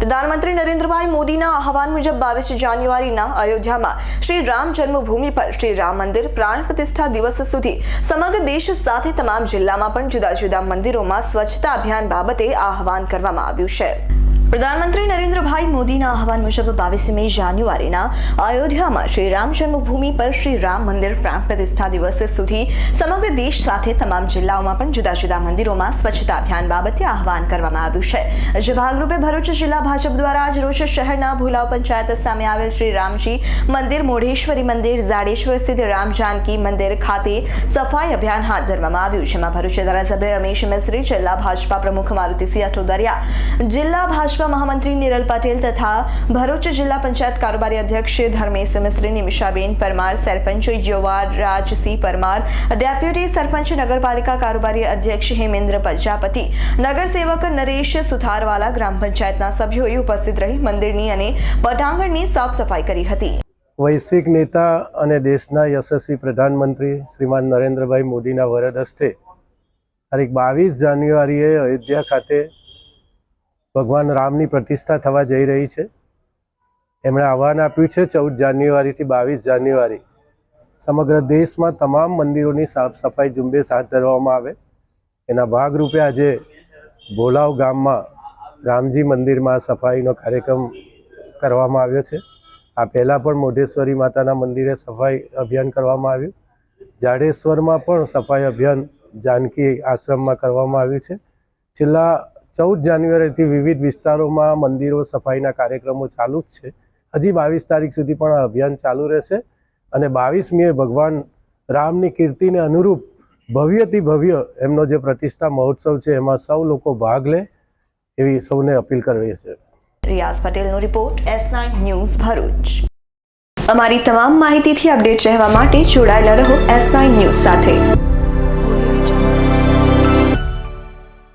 પ્રધાનમંત્રી નરેન્દ્રભાઈ મોદીના આહવાન મુજબ બાવીસ જાન્યુઆરીના અયોધ્યામાં શ્રી રામ જન્મભૂમિ પર શ્રી રામ મંદિર પ્રાણ પ્રતિષ્ઠા દિવસ સુધી સમગ્ર દેશ સાથે તમામ જિલ્લામાં પણ જુદા જુદા મંદિરોમાં સ્વચ્છતા અભિયાન બાબતે આહવાન કરવામાં આવ્યું છે. પ્રધાનમંત્રી નરેન્દ્રભાઈ મોદીના આહવાન મુજબ બાવીસમી જાન્યુઆરીના અયોધ્યામાં શ્રી રામ જન્મભૂમિ પર શ્રી રામ મંદિર પ્રાણ પ્રતિષ્ઠા દિવસ સુધી સમગ્ર દેશ સાથે તમામ જિલ્લાઓમાં પણ જુદા જુદા મંદિરોમાં સ્વચ્છતા અભિયાન બાબતે આહવાન કરવામાં આવ્યું છે. જે ભાગરૂપે ભરૂચ જિલ્લા ભાજપ દ્વારા આજ રોજ શહેરના ભુલાવ પંચાયત સામે આવેલ શ્રી રામજી મંદિર, મોઢેશ્વરી મંદિર, ઝાડેશ્વર સ્થિત રામ જાનકી મંદિર ખાતે સફાઈ અભિયાન હાથ ધરવામાં આવ્યું જેમાં ભરૂચ ધારાસભ્ય રમેશ મિસ્ત્રી, જિલ્લા ભાજપા પ્રમુખ મારુતિસિંહ અટોદરિયા, જિલ્લા ભાજપા મહામંત્રી નિરલ પટેલ તથા ભરૂચ જિલ્લા પંચાયત કારોબારી અધ્યક્ષ ધર્મેશ મિસ્ત્રી નિમિષાબેન પરમાર, સરપંચ યુવારાજસિંહ પરમાર, ડેપ્યુટી સરપંચ નગરપાલિકા કારોબારી અધ્યક્ષ હેમેન્દ્ર પ્રજાપતિ, નગરસેવક નરેશ સુથારવાલા, ગ્રામ પંચાયતના સભ્યોએ ઉપસ્થિત રહી મંદિરની અને પટાંગણની સાફ સફાઈ કરી હતી. વૈશ્વિક નેતા અને દેશના યશસ્વી પ્રધાનમંત્રી શ્રીમાન નરેન્દ્રભાઈ મોદીના વરદ હસ્તે તારીખ બાવીસ જાન્યુઆરીએ અયોધ્યા ખાતે ભગવાન રામની પ્રતિષ્ઠા થવા જઈ રહી છે. એમણે આહવાન આપ્યું છે ચૌદ જાન્યુઆરીથી બાવીસ જાન્યુઆરી. સમગ્ર દેશમાં તમામ મંદિરોની સાફ સફાઈ ઝુંબેશ હાથ ધરવામાં આવે. એના ભાગરૂપે આજે ભોલાવ ગામમાં રામજી મંદિરમાં સફાઈનો કાર્યક્રમ કરવામાં આવ્યો છે. આ પહેલાં પણ મોઢેશ્વરી માતાના મંદિરે સફાઈ અભિયાન કરવામાં આવ્યું. જાડેશ્વરમાં પણ સફાઈ અભિયાન જાનકી આશ્રમમાં કરવામાં આવ્યું છે. છેલ્લા ચૌદ જાન્યુઆરીથી વિવિધ વિસ્તારોમાં મંદિરો, સફાઈના કાર્યક્રમો ચાલુ જ છે. હજી બાવીસ તારીખ સુધી પણ આ અભિયાન ચાલુ રહેશે અને બાવીસમીએ ભગવાન રામની કીર્તિને અનુરૂપ ભવ્યથી ભવ્ય એમનો જે પ્રતિષ્ઠા મહોત્સવ છે એમાં સૌ લોકો ભાગ લે એવી સૌને અપીલ કરવી છે. રિયાઝ પટેલનો report S nine news Bharuch. અમારી તમામ માહિતીથી અપડેટ રહેવા માટે જોડાયેલા રહો એસ નાઇન ન્યૂઝ સાથે.